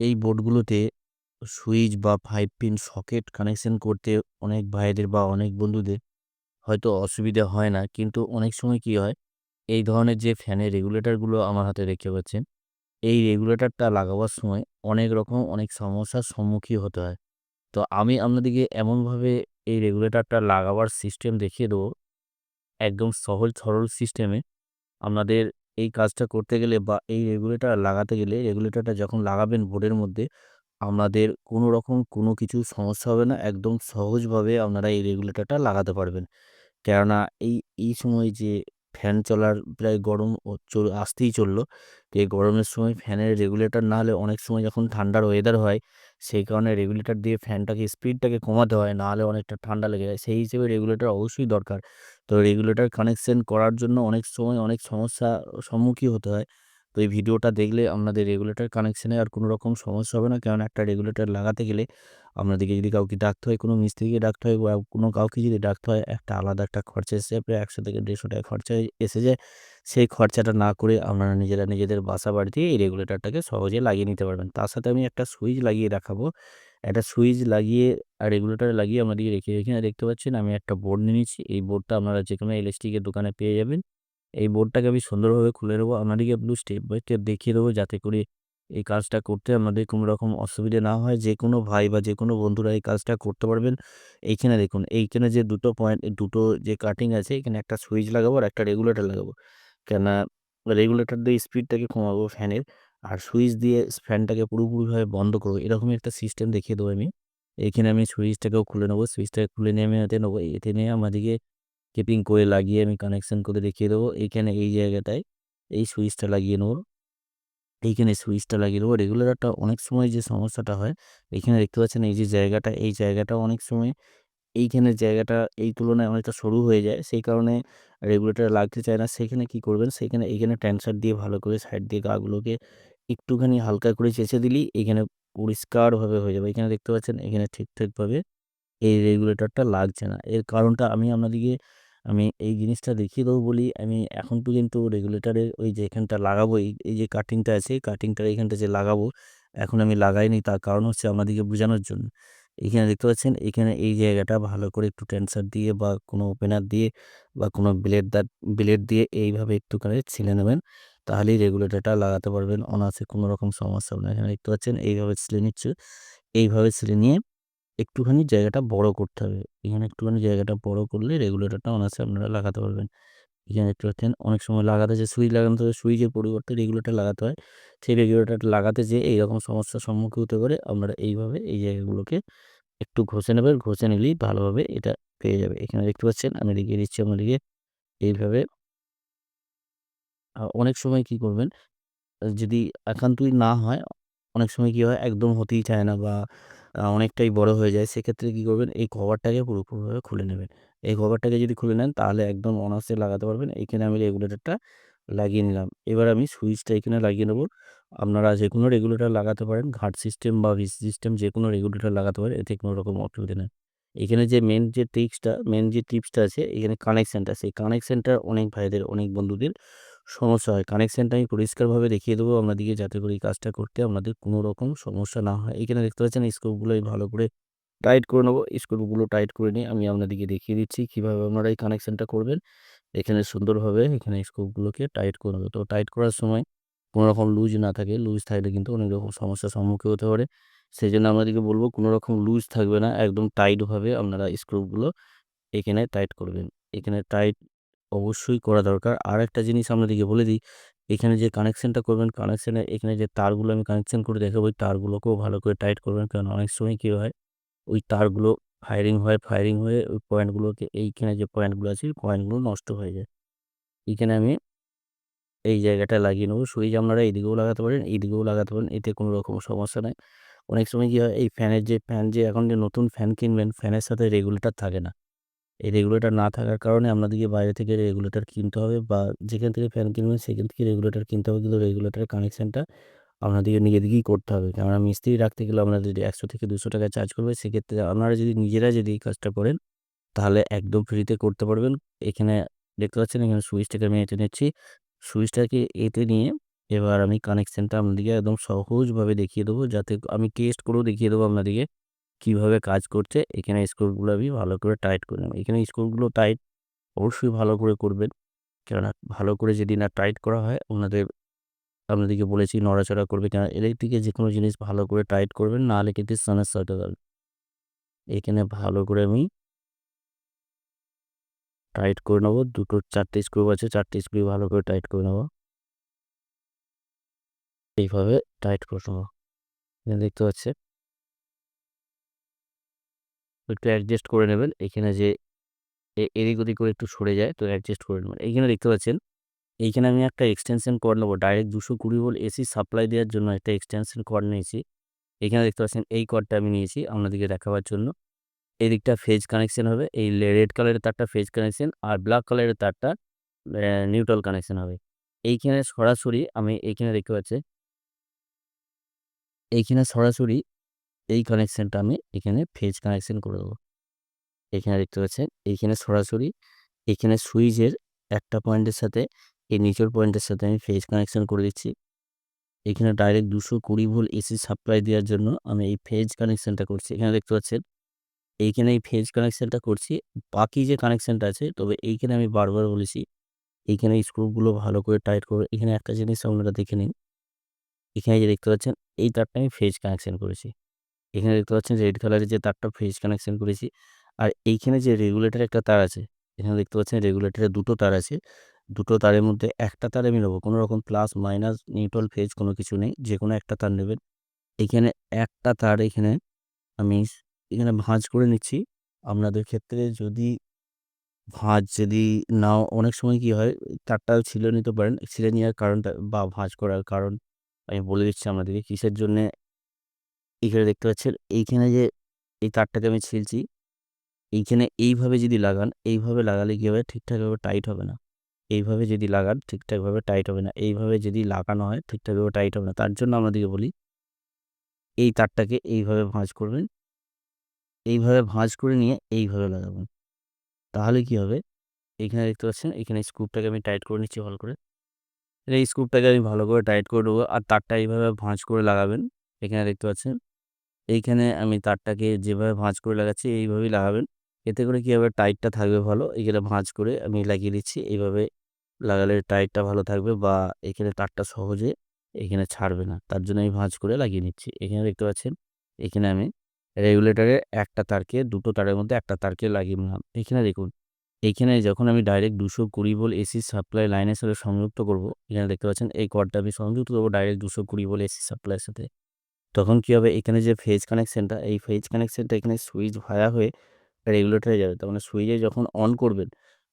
এই বোর্ডগুলোতে সুইচ বা 5 পিন সকেট কানেকশন করতে অনেক ভাইদের বা অনেক বন্ধুদের হয়তো অসুবিধা হয় না। কিন্তু অনেক সময় কি হয়, এই ধরনের যে ফ্যানের রেগুলেটরগুলো আমার হাতে রেখে পাচ্ছেন, এই রেগুলেটরটা লাগাবার সময় অনেক রকম অনেক সমস্যার সম্মুখীন হতে হয়। তো আমি আপনাদেরকে এমনভাবে এই রেগুলেটরটা লাগাবার সিস্টেম দেখিয়ে দেবো, একদম সহজ সরল সিস্টেমে আপনাদের এই কাজটা করতে গেলে বা এই রেগুলেটর লাগাতে গেলে রেগুলেটরটা যখন লাগাবেন বোর্ডের মধ্যে আপনাদের কোনো রকম কোনো কিছু সমস্যা হবে না। একদম সহজভাবে আপনারা এই রেগুলেটরটা লাগাতে পারবেন। কেননা এই, এই সময় যে ফ্যান চলার প্রায় গরম চল আসতেই চলল। তো এই গরমের সময় ফ্যানের রেগুলেটর না হলে অনেক সময় যখন ঠান্ডার ওয়েদার হয়, সেই কারণে রেগুলেটর দিয়ে ফ্যানটাকে স্পিডটাকে কমাতে হয়। না হলে অনেকটা ঠান্ডা লেগে যায়। সেই হিসেবে রেগুলেটর অবশ্যই দরকার। তো রেগুলেটর কানেকশন করার জন্য অনেক সময় অনেক সমস্যা সম্মুখীন হতে হয়। তো এই ভিডিওটা দেখলে আপনাদের রেগুলেটর কানেকশানে আর কোনো রকম সমস্যা হবে না। কেননা একটা রেগুলেটর লাগাতে গেলে আপনাদেরকে যদি কাউকে ডাকতে হয়, কোনো মিস্ত্রিকে ডাকতে হয় বা কোনো কাউকে যদি ডাকতে হয়, একটা আলাদা একটা খরচা এসে। প্রায় ১০০ থেকে ১৫০ টাকা খরচা এসে যায়। সেই খরচাটা না করে আপনারা নিজেরা নিজেদের বাসা বাড়িতেই এই রেগুলেটরটাকে সহজে লাগিয়ে নিতে পারবেন। তার সাথে আমি একটা সুইচ লাগিয়ে দেখাবো। একটা সুইচ লাগিয়ে আর রেগুলেটরে লাগিয়ে আপনাদেরকে রেখে এখানে দেখতে পাচ্ছেন আমি একটা বোর্ড নিয়ে নিচ্ছি। এই বোর্ডটা আপনারা যে কোনো ইলেকট্রিকের দোকানে পেয়ে যাবেন। এই বোর্ডটাকে আমি সুন্দরভাবে খুলে নেব। আপনাদেরকে একটু স্টেপ বাই স্টেপ দেখিয়ে দেবো যাতে করে এই কাজটা করতে আপনাদের কোনো রকম অসুবিধা না হয়। যে কোনো ভাই বা যে কোনো বন্ধুরা এই কাজটা করতে পারবেন। এইখানে দেখুন, এইখানে যে দুটো পয়েন্ট দুটো যে কাটিং আছে এখানে একটা সুইচ লাগাবো আর একটা রেগুলেটর লাগাবো। কেননা রেগুলেটর দিয়ে স্পিডটাকে কমাবো ফ্যানের। আর সুইচ দিয়ে ফ্যানটাকে পুরোপুরিভাবে বন্ধ করব। এরকমই একটা সিস্টেম দেখিয়ে দেবো আমি। এখানে আমি সুইচটাকেও খুলে নেব। সুইচটাকে খুলে নিয়ে আমি এতে নেব। এতে নিয়ে আমাদেরকে কেপিং করে লাগিয়ে আমি কানেকশন করে দেখিয়ে দেবো। এইখানে এই জায়গাটায় এই সুইচটা লাগিয়ে নেব। এইখানে সুইচটা লাগিয়ে দেবো। রেগুলেটরটা অনেক সময় যে সমস্যাটা হয়, এইখানে দেখতে পাচ্ছেন এই যে জায়গাটা, এই জায়গাটা অনেক সময় এইখানের জায়গাটা এই তুলনায় অনেকটা সরু হয়ে যায়। সেই কারণে রেগুলেটর লাগতে চায় না। সেখানে কি করবেন, সেখানে এইখানে টেনসার দিয়ে ভালো করে সাইড দিয়ে গাগুলোকে একটুখানি হালকা করে চেঁচে দিলেই এইখানে পরিষ্কারভাবে হয়ে যাবে। এখানে দেখতে পাচ্ছেন এখানে ঠিকঠাকভাবে এই রেগুলেটরটা লাগছে না। এর কারণটা আমি আপনাদেরকে আমি এই জিনিসটা দেখিয়ে দেবো বলি আমি এখন পর্যন্ত রেগুলেটরের ওই যে এখানটা লাগাবো এই, এই যে কাটিংটা আছে কাটিংটার এইখানটা যে লাগাবো, এখন আমি লাগাইনি তার কারণ হচ্ছে আপনাদেরকে বোঝানোর জন্য। এইখানে দেখতে পাচ্ছেন এইখানে এই জায়গাটা ভালো করে একটু টেনসার দিয়ে বা কোনো ওপেনার দিয়ে বা কোনো ব্লেড দা ব্লেড দিয়ে এইভাবে একটুখানি ছিলে নেবেন। তাহলেই রেগুলেটরটা লাগাতে পারবেন অনায়াসে কোনো রকম সমস্যা হবে না। এখানে দেখতে পাচ্ছেন এইভাবে ছিলে নিচ্ছি। এইভাবে ছিলে নিয়ে একটুখানি জায়গাটা বড় করতে হবে। এখানে একটুখানি জায়গাটা বড় করলে রেগুলেটরটা অনায়াসে আপনারা লাগাতে পারবেন। এখানে দেখতে পাচ্ছেন অনেক সময় লাগাতে যে সুইচ লাগাতে হয়, সুইচের পরিবর্তে রেগুলেটর লাগাতে হয়। সেই রেগুলেটরটা লাগাতে যেয়ে এইরকম সমস্যার সম্মুখীন হতে পারে। আপনারা এইভাবে এই জায়গাগুলোকে একটু ঘষে নেবেন। ঘষে নিলেই ভালোভাবে এটা পেয়ে যাবে। এখানে দেখতে পাচ্ছেন আমি দেখিয়ে দিচ্ছি আপনাদেরকে এইভাবে অনেক সময় কি করবেন, যদি একান্তই না হয়, অনেক সময় কি হয় একদম হতেই চায় না বা অনেকটাই বড় হয়ে যায়। সেক্ষেত্রে কি করবেন, এই কভারটাকে পুরোপুরিভাবে খুলে নেবেন। এই কভারটাকে যদি খুলে নেন তাহলে একদম অনায়াসে লাগাতে পারবেন। এইখানে আমি রেগুলেটরটা লাগিয়ে নিলাম। এবার আমি সুইচটা এখানে লাগিয়ে নেব। আপনারা যে কোনো রেগুলেটর লাগাতে পারেন। ঘাট সিস্টেম বা ভিসি সিস্টেম যে কোনো রেগুলেটর লাগাতে পারেন। এতে কোনো রকম অসুবিধা নেই। এখানে যে মেইন যে টিপসটা মেন যে টিপসটা আছে এখানে কানেকশানটা সেই কানেকশনটা অনেক ভাইদের অনেক বন্ধুদের সমস্যা হয়। কানেকশানটা আমি পরিষ্কারভাবে দেখিয়ে দেবো আপনাদেরকে যাতে করে এই কাজটা করতে আপনাদের কোনো রকম সমস্যা না হয়। এখানে দেখতে পাচ্ছেন স্ক্রুগুলো আমি ভালো করে টাইট করে নেব। স্ক্রুগুলো টাইট করে নিয়ে আমি আপনাদেরকে দেখিয়ে দিচ্ছি কীভাবে আপনারা এই কানেকশানটা করবেন। এখানে সুন্দরভাবে এখানে স্ক্রুগুলোকে টাইট করে নেব। তো টাইট করার সময় কোনো রকম লুজ না থাকে। লুজ থাকলে কিন্তু অনেক রকম সমস্যার সম্মুখীন হতে পারে। সেই জন্য আপনাদেরকে বলব কোনো রকম লুজ থাকবে না। একদম টাইটভাবে আপনারা স্ক্রুগুলো এখানে টাইট করবেন। এখানে টাইট অবশ্যই করা দরকার। আর একটা জিনিস আপনাদেরকে বলে দিই, এখানে যে কানেকশনটা করবেন কানেকশনের এখানে যে তারগুলো আমি কানেকশন করে দেখাবো ওই তারগুলোকেও ভালো করে টাইট করবেন। কারণ অনেক সময় কী হয়, ওই তারগুলো ফায়ারিং হয়, ফায়ারিং হয়ে ওই পয়েন্টগুলোকে এইখানে যে পয়েন্টগুলো আছে ওই পয়েন্টগুলো নষ্ট হয়ে যায়। এখানে আমি এই জায়গাটা লাগিয়ে নেব। সুইচ আপনারা এইদিকেও লাগাতে পারেন, এইদিকেও লাগাতে পারেন। এতে কোনো রকম সমস্যা নাই। অনেক সময় কী হয় এই ফ্যানের যে ফ্যান যে এখন যে নতুন ফ্যান কিনবেন ফ্যানের সাথে রেগুলেটর থাকে না। এই রেগুলেটর না থাকার কারণে আপনাদেরকে বাইরে থেকে রেগুলেটর কিনতে হবে বা যেখান থেকে ফ্যান কিনবেন সেখান থেকে রেগুলেটর কিনতে হবে। কিন্তু রেগুলেটরের কানেকশানটা আপনাদেরকে নিজেদেরকেই করতে হবে। কেননা মিস্ত্রি রাখতে গেলে আপনাদের যদি ১০০ থেকে দুশো টাকা চার্জ করবে। সেক্ষেত্রে আপনারা যদি নিজেরা যদি এই কাজটা করেন, তাহলে একদম ফ্রিতে করতে পারবেন। এখানে দেখতে পাচ্ছেন, এখানে সুইচটাকে আমি এঁটে নিচ্ছি। সুইচটাকে এঁটে নিয়ে এবার আমি কানেকশানটা আপনাদেরকে একদম সহজভাবে দেখিয়ে দেবো যাতে আমি টেস্ট করেও দেখিয়ে দেবো আপনাদেরকে কীভাবে কাজ করছে, এখানে স্ক্রুগুলো আমি ভালো করে টাইট করে নেব এখানে স্ক্রুগুলো টাইট অবশ্যই ভালো করে করবেন। কেননা ভালো করে যদি না টাইট করা হয় ওনাদের আপনাদেরকে বলেছি নড়াচড়া করবে। কেন ইলেকট্রিকে যে কোনো জিনিস ভালো করে টাইট করবেন নাহলে কিন্তু সমস্যা হতে পারে এখানে ভালো করে আমি টাইট করে নেব। দুটো চারটে স্ক্রু আছে, চারটে স্ক্রু ভালো করে টাইট করে নেব। এইভাবে টাইট করে নেব। দেখতে পাচ্ছেন একটু অ্যাডজাস্ট করে নেবেন। এখানে যে এদিক ওদিক করে একটু সরে যায়, তো অ্যাডজাস্ট করে নেবেন। এইখানে দেখতে পাচ্ছেন, এইখানে আমি একটা এক্সটেনশন কর্ড নেব। ডাইরেক্ট দুশো কুড়ি ভোল্ট এসি সাপ্লাই দেওয়ার জন্য একটা এক্সটেনশন কর্ড নিয়েছি। এখানে দেখতে পাচ্ছেন, এই কর্ডটা আমি নিয়েছি আপনাদেরকে দেখাবার জন্য। এদিকটা ফেজ কানেকশন হবে, এই রেড কালারের তারটা ফেজ কানেকশন আর ব্ল্যাক কালারের তারটা নিউট্রাল কানেকশন হবে। এইখানে সরাসরি আমি, এইখানে দেখতে পাচ্ছি এইখানে সরাসরি এই কানেকশনটা আমি এখানে ফেজ কানেকশান করে দেবো। এখানে দেখতে পাচ্ছেন, এইখানে সরাসরি এখানে সুইচের একটা পয়েন্টের সাথে, এই নিচের পয়েন্টের সাথে আমি ফেজ কানেকশান করে দিচ্ছি। এখানে ডাইরেক্ট দুশো কুড়ি ভোল্ট এসি সাপ্লাই দেওয়ার জন্য আমি এই ফেজ কানেকশানটা করছি। এখানে দেখতে পাচ্ছেন, এইখানে এই ফেজ কানেকশনটা করছি। বাকি যে কানেকশনটা আছে, তবে এইখানে আমি বারবার বলেছি, এইখানে স্ক্রুগুলো ভালো করে টাইট করে। এখানে একটা জিনিস আপনারা দেখে নিন এখানে যে দেখতে পাচ্ছেন এই তারটা আমি ফেজ কানেকশান করেছি। এখানে দেখতে পাচ্ছেন রেড কালারের যে তারটা ফেজ কানেকশন করেছি। আর এইখানে যে রেগুলেটর একটা তার আছে, এখানে দেখতে পাচ্ছেন রেগুলেটরের দুটো তার আছে। দুটো তারের মধ্যে একটা তার আমি নেব। কোনো রকম প্লাস, মাইনাস, নিউট্রাল, ফেজ কোনো কিছু নেই। যে কোনো একটা তার নেবেন। এখানে একটা তার এখানে আমি এখানে ভাঁজ করে নিচ্ছি। আপনাদের ক্ষেত্রে যদি ভাঁজ যদি না অনেক সময় কি হয়, তারটা ছিলে নিতে পারেন। ছিঁড়ে নেওয়ার কারণটা বা ভাঁজ করার কারণ আমি বলে দিচ্ছি আপনাদেরকে। কিসের জন্যে এখানে দেখতে পাচ্ছেন, এইখানে যে এই তারটাকে আমি ছিলছি, এইখানে এইভাবে যদি লাগান, এইভাবে লাগালে কী হবে? ঠিকঠাকভাবে টাইট হবে না। এইভাবে যদি লাগান, ঠিকঠাকভাবে টাইট হবে না। এইভাবে যদি লাগানো হয়, ঠিকঠাকভাবে টাইট হবে না। তার জন্য আমাদেরকে বলি, এই তারটাকে এইভাবে ভাঁজ করবেন। এইভাবে ভাঁজ করে নিয়ে এইভাবে লাগাবেন। তাহলে কি হবে? এখানে দেখতে পাচ্ছেন এখানে স্ক্রুপটাকে আমি টাইট করে নিচ্ছি ভালো করে। এই স্ক্রুপটাকে আমি ভালো করে টাইট করে দেবো আর তারটা এইভাবে ভাঁজ করে লাগাবেন। এখানে দেখতে পাচ্ছেন এইখানে আমি তারটাকে যেভাবে ভাঁজ করে লাগাচ্ছি, এইভাবেই লাগাবেন। এতে করে কী হবে? টাইটটা থাকবে ভালো। এখানে ভাঁজ করে আমি লাগিয়ে দিচ্ছি। এইভাবে লাগালে টাইটটা ভালো থাকবে বা এখানে তারটা সহজে এখানে ছাড়বে না। তার জন্য আমি ভাঁজ করে লাগিয়ে নিচ্ছি। এখানে দেখতে পাচ্ছেন, এখানে আমি রেগুলেটরের একটা তারকে, দুটো তারের মধ্যে একটা তারকে লাগিয়ে নিলাম। এখানে দেখুন এইখানে যখন আমি ডাইরেক্ট দুশো কুড়ি বল এসি সাপ্লাই লাইনের সাথে সংযুক্ত করব, এখানে দেখতে পাচ্ছেন, এই কর্ডটা আমি সংযুক্ত করব ডাইরেক্ট দুশো কুড়ি বল এসি সাপ্লাইয়ের সাথে। তখন কী হবে? এখানে যে ফেজ কানেকশানটা এই ফেজ কানেকশানটা এখানে সুইচ ভায়া হয়ে রেগুলেটরে যাবে। তার মানে সুইচে যখন অন করবেন,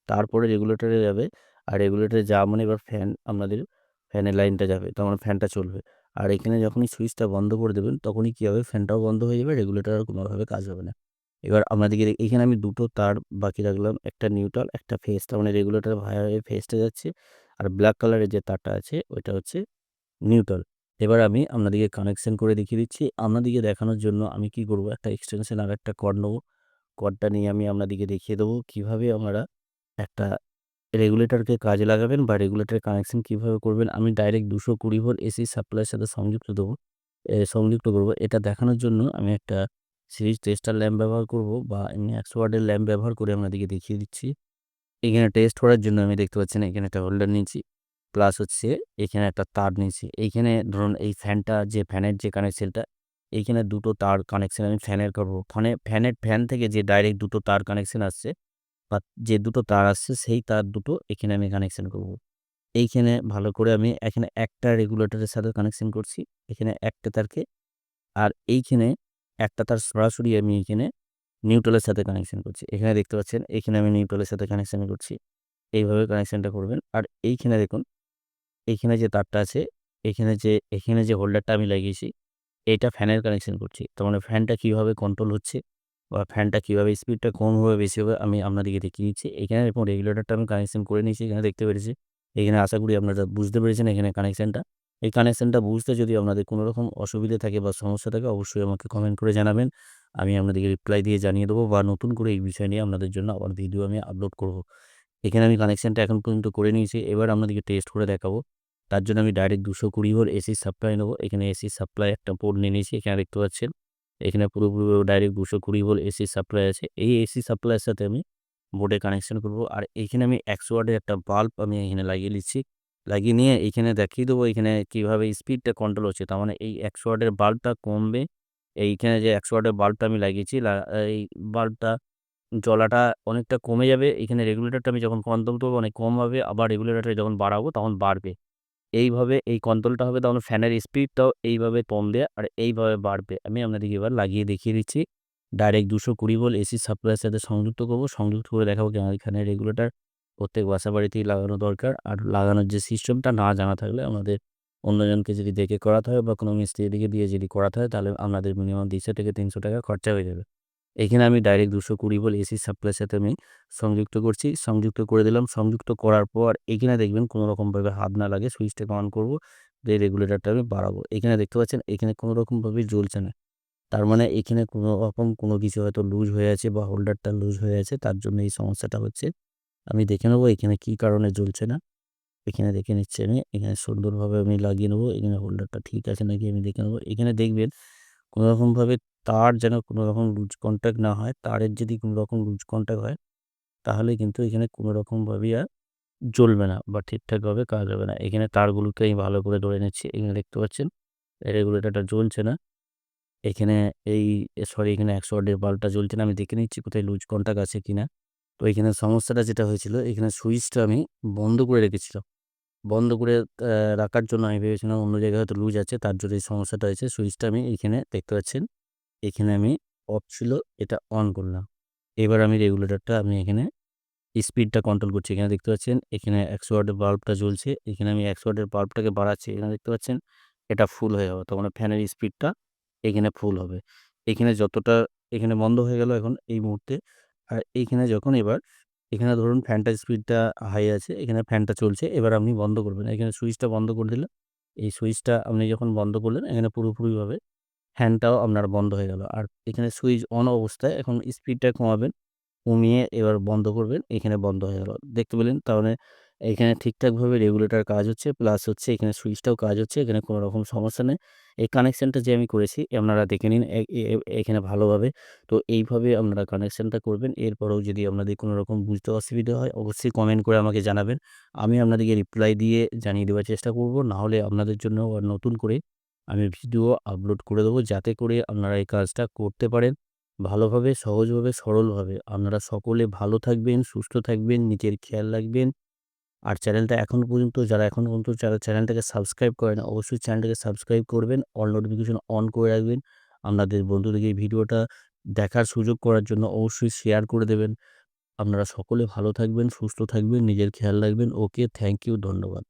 তারপরে রেগুলেটরে যাবে আর রেগুলেটরে যাওয়া মানে এবার ফ্যান আপনাদের ফ্যানের লাইনটা যাবে, তার মানে ফ্যানটা চলবে। আর এখানে যখনই সুইচটা বন্ধ করে দেবেন, তখনই কী হবে? ফ্যানটাও বন্ধ হয়ে যাবে রেগুলেটর আর কোনোভাবে কাজ হবে না। এবার আপনাদেরকে এখানে আমি দুটো তার বাকি রাখলাম, একটা নিউট্রাল একটা ফেস তার মানে রেগুলেটর ভায়া হয়ে ফেসটা যাচ্ছে। আর ব্ল্যাক কালারের যে তারটা আছে, ওইটা হচ্ছে নিউট্রাল এবার আমি আপনাদেরকে কানেকশন করে দেখিয়ে দিচ্ছি। আপনাদেরকে দেখানোর জন্য আমি কি করব? একটা এক্সটেনশন আর একটা কর্ড নেব। কর্ডটা নিয়ে আমি আপনাদেরকে দেখিয়ে দেবো কীভাবে আপনারা একটা রেগুলেটরকে কাজে লাগাবেন বা রেগুলেটর কানেকশন কীভাবে করবেন। আমি ডাইরেক্ট দুশো কুড়ি ভোল্ট এসি সাপ্লাইয়ের সাথে সংযুক্ত দেবো। সংযুক্ত করব। এটা দেখানোর জন্য আমি একটা সিরিজ টেস্টার ল্যাম্প ব্যবহার করব বা এমনি একশো ওয়ার্ডের ল্যাম্প ব্যবহার করে আপনাদেরকে দেখিয়ে দিচ্ছি। এখানে টেস্ট করার জন্য আমি দেখতে পাচ্ছি না এখানে একটা হোল্ডার নিয়েছি। প্লাস হচ্ছে, এখানে একটা তার নিয়েছি। এইখানে ধরুন এই ফ্যানটা যে ফ্যানের যে কানেকশনটা এইখানে দুটো তার কানেকশন আমি ফ্যানের করব। ফ্যানে ফ্যানের ফ্যান থেকে যে ডাইরেক্ট দুটো তার কানেকশন আসছে, বা যে দুটো তার আসছে, সেই তার দুটো এখানে আমি কানেকশন করব। এইখানে ভালো করে আমি এখানে একটা রেগুলেটরের সাথে কানেকশন করছি, এখানে একটা তারকে, আর এইখানে একটা তার সরাসরি আমি এখানে নিউট্রালের সাথে কানেকশন করছি। এখানে দেখতে পাচ্ছেন, এখানে আমি নিউট্রালের সাথে কানেকশন করছি। এইভাবে কানেকশনটা করবেন। আর এইখানে দেখুন এইখানে যে তারটা আছে, এখানে যে এখানে যে হোল্ডারটা আমি লাগিয়েছি এটা ফ্যানের কানেকশন করছি। তার মানে ফ্যানটা কীভাবে কন্ট্রোল হচ্ছে বা ফ্যানটা কীভাবে স্পিডটা কম হবে, বেশি হবে, আমি আপনাদেরকে দেখিয়ে দিচ্ছি। এখানে এরকম রেগুলেটরটা আমি কানেকশন করে নিয়েছি, এখানে দেখতে পেরেছি। এখানে আশা করি আপনারা বুঝতে পেরেছেন এখানে কানেকশানটা এই কানেকশানটা বুঝতে যদি আপনাদের কোনো রকম অসুবিধা থাকে বা সমস্যা থাকে, অবশ্যই আমাকে কমেন্ট করে জানাবেন। আমি আপনাদেরকে রিপ্লাই দিয়ে জানিয়ে দেবো বা নতুন করে এই বিষয় নিয়ে আপনাদের জন্য আবার ভিডিও আমি আপলোড করব। এখানে আমি কানেকশানটা এখন পর্যন্ত করে নিয়েছি। এবার আপনাদেরকে টেস্ট করে দেখাবো তার জন্য আমি ডাইরেক্ট 220 ভোল্ট এসি সাপ্লাই নেব। এখানে এসি সাপ্লাই একটা পোর্ট নিয়ে নিয়েছি। এখানে দেখতে পাচ্ছেন। এখানে পুরোপুরি ডাইরেক্ট 220 ভোল্ট এসি সাপ্লাই আছে। এই এসি সাপ্লাইয়ের সাথে আমি বোর্ডে কানেকশন করব। আর এইখানে আমি 100 ওয়াটের একটা বাল্ব আমি এখানে লাগিয়ে নিচ্ছি। লাগিয়ে নিয়ে এইখানে দেখিয়ে দেবো এখানে কীভাবে স্পিডটা কন্ট্রোল হচ্ছে। তার মানে এই 100 ওয়াটের বাল্বটা কমবে। এইখানে যে 100 ওয়াটের বাল্বটা আমি লাগিয়েছি এই বাল্বটা জ্বলাটা অনেকটা কমে যাবে। এখানে রেগুলেটরটা আমি যখন কন্ট্রোল করব, অনেক কম হবে। আবার রেগুলেটরটা যখন বাড়াবো, তখন বাড়বে। এইভাবে এই কন্ট্রোলটা হবে তখন ফ্যানের স্পিডটাও এইভাবে কমবে আর এইভাবে বাড়বে। আমি আপনাদেরকে এবার লাগিয়ে দেখিয়ে দিচ্ছি। ডাইরেক্ট 220 ভোল্ট এসি সাপ্লাইয়ের সাথে সংযুক্ত করব। সংযুক্ত করে দেখাবো কেন এখানে রেগুলেটর প্রত্যেক বাসা বাড়িতেই লাগানো দরকার। আর লাগানোর যে সিস্টেমটা না জানা থাকলে আমাদের অন্যজনকে যদি দেখে করাতে হয় বা কোনো মিস্ত্রিকে দিয়ে যদি করাতে হয়, তাহলে আপনাদের মিনিমাম 200 থেকে 300 টাকা খরচা হয়ে যাবে। এখানে আমি ডাইরেক্ট 220 ভোল্ট এসি সাপ্লাইয়ের সাথে আমি সংযুক্ত করছি। সংযুক্ত করে দিলাম। সংযুক্ত করার পর এখানে দেখবেন কোনো রকমভাবে হাত না লাগে সুইচটাকে অন করব। দিয়ে রেগুলেটরটা আমি বাড়াবো। এখানে দেখতে পাচ্ছেন, এখানে কোনো রকমভাবে জ্বলছে না। তার মানে এখানে কোনো রকম কোনো কিছু হয়তো লুজ হয়ে আছে বা হোল্ডারটা লুজ হয়ে আছে, তার জন্য এই সমস্যাটা হচ্ছে। আমি দেখে নেব এখানে কী কারণে জ্বলছে না। এখানে দেখে নিচ্ছি আমি। এখানে সুন্দরভাবে আমি লাগিয়ে নেব। এখানে হোল্ডারটা ঠিক আছে নাকি আমি দেখে নেব। এখানে দেখবেন কোনো রকমভাবে তার যেন কোনো রকম লুজ কনট্যাক্ট না হয়। তারের যদি কোনো রকম লুজ কনট্যাক্ট হয়, তাহলে কিন্তু এখানে কোনো রকমভাবেই আর জ্বলবে না বা ঠিকঠাকভাবে কাজ হবে না। এখানে তারগুলোকে আমি ভালো করে ধরে নিচ্ছি। এখানে দেখতে পাচ্ছেন রেগুলেটরটা জ্বলছে না। এখানে এই, সরি, এখানে 100 ওয়াটের বাল্বটা জ্বলছে না। আমি দেখে নিচ্ছি কোথায় লুজ কনট্যাক্ট আছে কিনা। তো এখানে সমস্যাটা যেটা হয়েছিল, এখানে সুইচটা আমি বন্ধ করে রেখেছিলাম। বন্ধ করে রাখার জন্য আমি ভেবেছিলাম অন্য জায়গায় হয়তো লুজ আছে, তার জন্য এই সমস্যাটা হয়েছে। সুইচটা আমি এখানে দেখতে পাচ্ছেন। এখানে আমি অফ ছিল, এটা অন করলাম। এবার আমি রেগুলেটরটা, আমি এখানে স্পিডটা কন্ট্রোল করছি। এখানে দেখতে পাচ্ছেন, এখানে 100 ওয়াটের বাল্বটা জ্বলছে। এখানে আমি 100 ওয়াটের বাল্বটাকে বাড়াচ্ছি। এখানে দেখতে পাচ্ছেন, এটা ফুল হয়ে যাবে। তার মানে ফ্যানের স্পিডটা এখানে ফুল হবে। এখানে যতটা, এখানে বন্ধ হয়ে গেল এখন এই মুহূর্তে। আর এইখানে যখন এবার, এখানে ধরুন ফ্যানটা স্পিডটা হাই আছে। এখানে ফ্যানটা চলছে। এবার আপনি বন্ধ করবেন। এখানে সুইচটা বন্ধ করে দিলেন। এই সুইচটা আপনি যখন বন্ধ করলেন, এখানে পুরোপুরিভাবে ফ্যানটাও আপনার বন্ধ হয়ে গেল। আর এখানে সুইচ অন অবস্থায় এখন স্পিডটা কমাবেন। কমিয়ে এবার বন্ধ করবেন। এখানে বন্ধ হয়ে গেল। দেখতে পেলেন? মানে এখানে ঠিকঠাকভাবে রেগুলেটর কাজ হচ্ছে প্লাস হচ্ছে এখানে সুইচটাও কাজ হচ্ছে। এখানে কোনো রকম সমস্যা নেই। এই কানেকশানটা যে আমি করেছি, আপনারা দেখে নিন এখানে ভালোভাবে। তো এইভাবে আপনারা কানেকশানটা করবেন। এরপরেও যদি আপনাদের কোনো রকম বুঝতে অসুবিধা হয়, অবশ্যই কমেন্ট করে আমাকে জানাবেন। আমি আপনাদেরকে রিপ্লাই দিয়ে জানিয়ে দেওয়ার চেষ্টা করব। নাহলে আপনাদের জন্য নতুন করে আমি ভিডিও আপলোড করে দেবো যাতে করে আপনারা এই কাজটা করতে পারেন। ভালোভাবে, সহজভাবে, সরলভাবে। আপনারা সকলে ভালো থাকবেন, সুস্থ থাকবেন, নিজের খেয়াল রাখবেন। আর চ্যানেলটা এখনও পর্যন্ত যারা এখনও পর্যন্ত যারা চ্যানেলটাকে সাবস্ক্রাইব করেন অবশ্যই চ্যানেলটাকে সাবস্ক্রাইব করবেন। অল নোটিফিকেশন অন করে রাখবেন। আপনাদের বন্ধুদেরকে ভিডিওটা দেখার সুযোগ করার জন্য অবশ্যই শেয়ার করে দেবেন। আপনারা সকলে ভালো থাকবেন, সুস্থ থাকবেন, নিজের খেয়াল রাখবেন। ওকে থ্যাংক ইউ ধন্যবাদ।